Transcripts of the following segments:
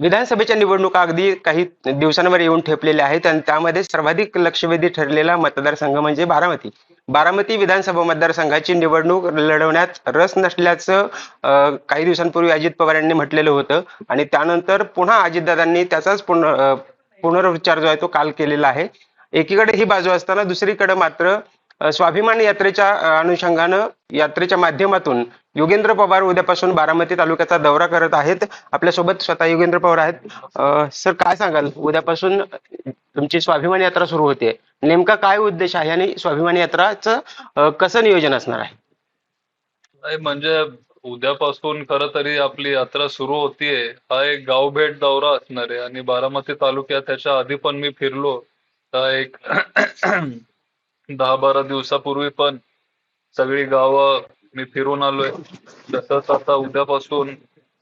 विधानसभेच्या निवडणुका अगदी काही दिवसांवर येऊन ठेपलेल्या आहेत आणि त्यामध्ये सर्वाधिक लक्षवेधी ठरलेला मतदारसंघ म्हणजे बारामती. बारामती विधानसभा मतदारसंघाची निवडणूक लढवण्यात रस नसल्याचं अं, काही दिवसांपूर्वी अजित पवार यांनी म्हटलेलं होतं. आणि त्यानंतर पुन्हा अजितदादांनी त्याचाच पुनर पुनरुच्चार जो आहे तो काल केलेला आहे. एकीकडे ही बाजू असताना दुसरीकडे मात्र स्वाभिमान यात्रेच्या अनुषंगानं यात्रेच्या माध्यमातून योगेंद्र पवार उद्यापासून बारामती तालुक्याचा दौरा करत आहेत. आपल्यासोबत स्वतः योगेंद्र पवार आहेत. सर काय सांगाल? उद्यापासून तुमची स्वाभिमान यात्रा सुरू होते. नेमका काय उद्देश आहे आणि स्वाभिमान यात्राचं कसं नियोजन असणार आहे? म्हणजे उद्यापासून खर तरी आपली यात्रा सुरू होतीये. हा एक गावभेट दौरा असणार आहे. आणि बारामती तालुक्यात त्याच्या आधी पण मी फिरलो. तर एक दहा बारा दिवसापूर्वी पण सगळी गावं मी फिरून आलोय. तसंच आता उद्यापासून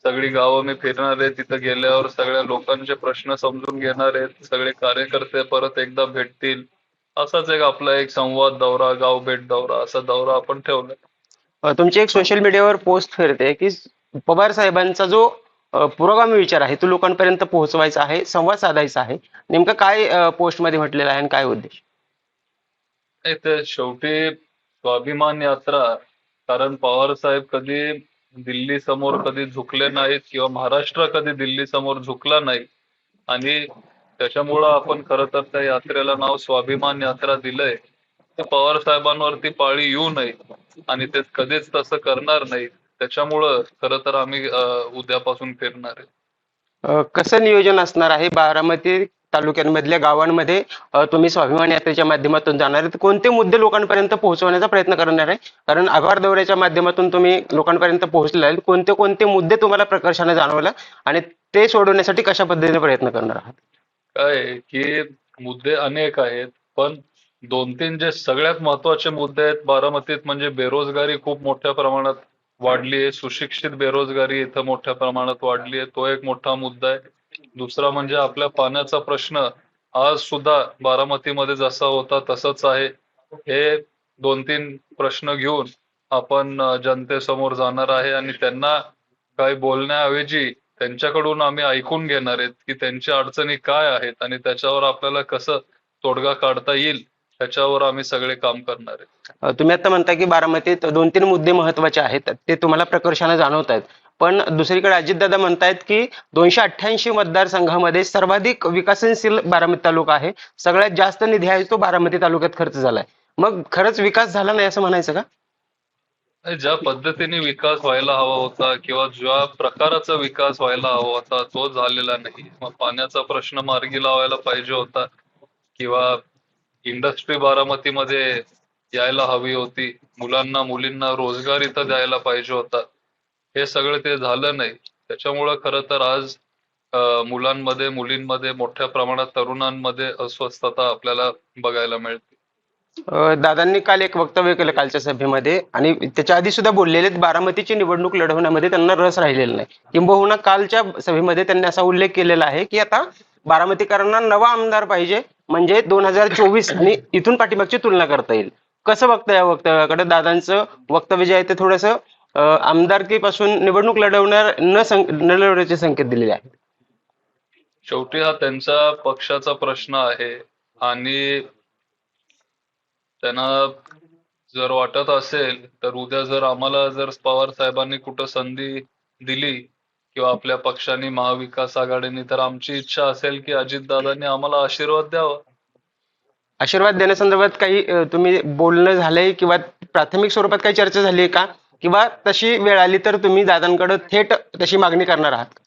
सगळी गावं मी फिरणार आहे. तिथं गेल्यावर सगळ्या लोकांचे प्रश्न समजून घेणार आहेत. सगळे कार्यकर्ते परत एकदा भेटतील. असाच एक आपला एक संवाद दौरा गाव भेट दौरा असा दौरा आपण ठेवलाय. तुमची एक सोशल मीडियावर पोस्ट फिरते की पवार साहेबांचा जो पुरोगामी विचार आहे तो लोकांपर्यंत पोहोचवायचा आहे संवाद साधायचा आहे. नेमकं काय पोस्टमध्ये म्हटलेलं आहे आणि काय उद्देश? नाही तर शेवटी स्वाभिमान यात्रा कारण पवार साहेब कधी दिल्ली समोर कधी झुकले नाहीत किंवा महाराष्ट्र कधी दिल्ली समोर झुकला नाही. आणि त्याच्यामुळं आपण खर तर त्या यात्रेला नाव स्वाभिमान यात्रा दिलंय. ते पवार साहेबांवरती पाळी येऊ नये आणि ते कधीच तसं करणार नाही. त्याच्यामुळं खर तर आम्ही उद्यापासून फिरणार आहे. कसं नियोजन असणार आहे? बारामती तालुक्यांमधल्या गावांमध्ये तुम्ही स्वाभिमान यात्रेच्या माध्यमातून जाणार आहे कोणते मुद्दे लोकांपर्यंत पोहोचवण्याचा प्रयत्न करणार आहे? कारण आभार दौऱ्याच्या माध्यमातून तुम्ही लोकांपर्यंत पोहोचले कोणते कोणते मुद्दे तुम्हाला प्रकर्षाने जाणवला आणि ते सोडवण्यासाठी कशा पद्धतीने प्रयत्न करणार आहात? काय की मुद्दे अनेक आहेत पण दोन तीन जे सगळ्यात महत्त्वाचे मुद्दे आहेत बारामतीत म्हणजे बेरोजगारी खूप मोठ्या प्रमाणात वाढली आहे. सुशिक्षित बेरोजगारी इथं मोठ्या प्रमाणात वाढली आहे. तो एक मोठा मुद्दा आहे. दुसरा म्हणजे आपल्या पाण्याचा प्रश्न आज सुद्धा बारामतीमध्ये जसा होता तसंच आहे. हे दोन तीन प्रश्न घेऊन आपण जनतेसमोर जाणार आहे आणि त्यांना काही बोलण्याऐवजी त्यांच्याकडून आम्ही ऐकून घेणार आहेत की त्यांच्या अडचणी काय आहेत आणि त्याच्यावर आपल्याला कसं तोडगा काढता येईल त्याच्यावर आम्ही सगळे काम करणार आहे तुम्ही आता म्हणता की बारामतीत दोन तीन मुद्दे महत्त्वाचे आहेत ते तुम्हाला प्रकर्षाने जाणवत आहेत पण दुसरीकडे अजितदादा म्हणतायत की दोनशे अठ्ठ्याऐंशी मतदारसंघामध्ये सर्वाधिक विकसनशील बारामती तालुका आहे. सगळ्यात जास्त निधी आहे तो बारामती तालुक्यात खर्च झालाय. मग खरंच विकास झाला नाही असं म्हणायचं का? ज्या पद्धतीने विकास व्हायला हवा होता किंवा ज्या प्रकाराचा विकास व्हायला हवा होता तो झालेला नाही. मग पाण्याचा प्रश्न मार्गी लावायला पाहिजे होता किंवा इंडस्ट्री बारामतीमध्ये यायला हवी होती. मुलांना मुलींना रोजगार इथं द्यायला पाहिजे होता. हे सगळं ते झालं नाही. त्याच्यामुळं खरं तर आज मुलांमध्ये मुलींमध्ये मोठ्या प्रमाणात तरुणांमध्ये अस्वस्थता आपल्याला बघायला मिळते. दादांनी काल एक वक्तव्य केलं कालच्या सभेमध्ये आणि त्याच्या आधी सुद्धा बोललेले बारामतीची निवडणूक लढवण्यामध्ये त्यांना रस राहिलेला नाही. किंबहुना कालच्या सभेमध्ये त्यांनी असा उल्लेख केलेला आहे की आता बारामतीकरांना नवा आमदार पाहिजे म्हणजे दोन हजार चोवीस आणि इथून पाठीमागची तुलना करता येईल. कसं बघता या वक्तव्याकडे? दादांचं वक्तव्य जे आहे ते थोडंसं आमदारकीपासून निवडणूक लढवणार न लढवण्याचे संकेत दिलेले आहेत. शेवटी हा त्यांचा पक्षाचा प्रश्न आहे आणि त्यांना जर वाटत असेल तर उद्या जर आम्हाला जर पवार साहेबांनी कुठं संधी दिली किंवा आपल्या पक्षाने महाविकास आघाडीने तर आमची इच्छा असेल की अजितदादांनी आम्हाला आशीर्वाद द्यावा. आशीर्वाद देण्यासंदर्भात काही तुम्ही बोलणं झालंय किंवा प्राथमिक स्वरूपात काही चर्चा झाली आहे का? किंवा तशी वेळ आली तर तुम्ही दादांकडे थेट तशी मागणी करणार आहात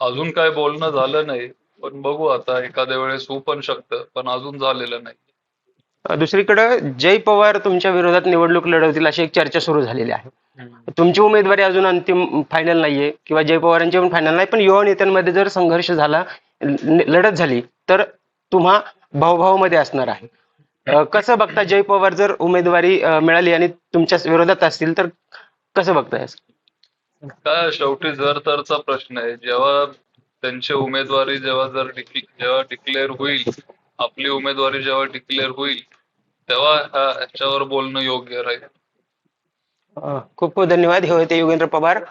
अजून काय बोलणं झालं नाही पण बघू आता एखाद्या वेळेस होऊ पण शकतं पण अजून झालेलं नाही. दुसरीकडे जय पवार तुमच्या विरोधात निवडणूक लढवतील अशी एक चर्चा सुरू झालेली आहे. तुमची उमेदवारी अजून अंतिम फायनल नाहीये किंवा जय पवारांची पण फायनल नाही पण युवा नेत्यांमध्ये जर संघर्ष झाला लढत झाली तर तुम्हा भावभावामध्ये असणार आहे. कसं बघता जय पवार जर उमेदवारी मिळाली आणि तुमच्या विरोधात असतील तर कसं बघताय? काय शेवटी जर तरचा प्रश्न आहे जेव्हा त्यांची उमेदवारी जेव्हा जर जेव्हा डिक्लेअर होईल आपली उमेदवारी जेव्हा डिक्लेअर होईल तेव्हा ह्या ह्याच्यावर बोलणं योग्य राहील. खूप खूप धन्यवाद. हे होते योगेंद्र पवार.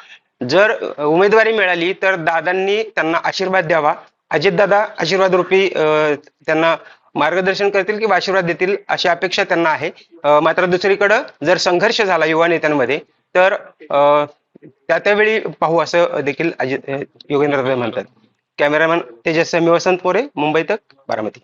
जर उमेदवारी मिळाली तर दादांनी त्यांना आशीर्वाद द्यावा. अजितदादा आशीर्वाद रूपी त्यांना मार्गदर्शन करतील किंवा आशीर्वाद देतील अशी अपेक्षा त्यांना आहे. मात्र दुसरीकडं जर संघर्ष झाला युवा नेत्यांमध्ये तर त्या त्यावेळी पाहू असं देखील अजित योगेंद्र म्हणतात. कॅमेरामॅन तेजस वसंत मोरे मुंबई तक बारामती.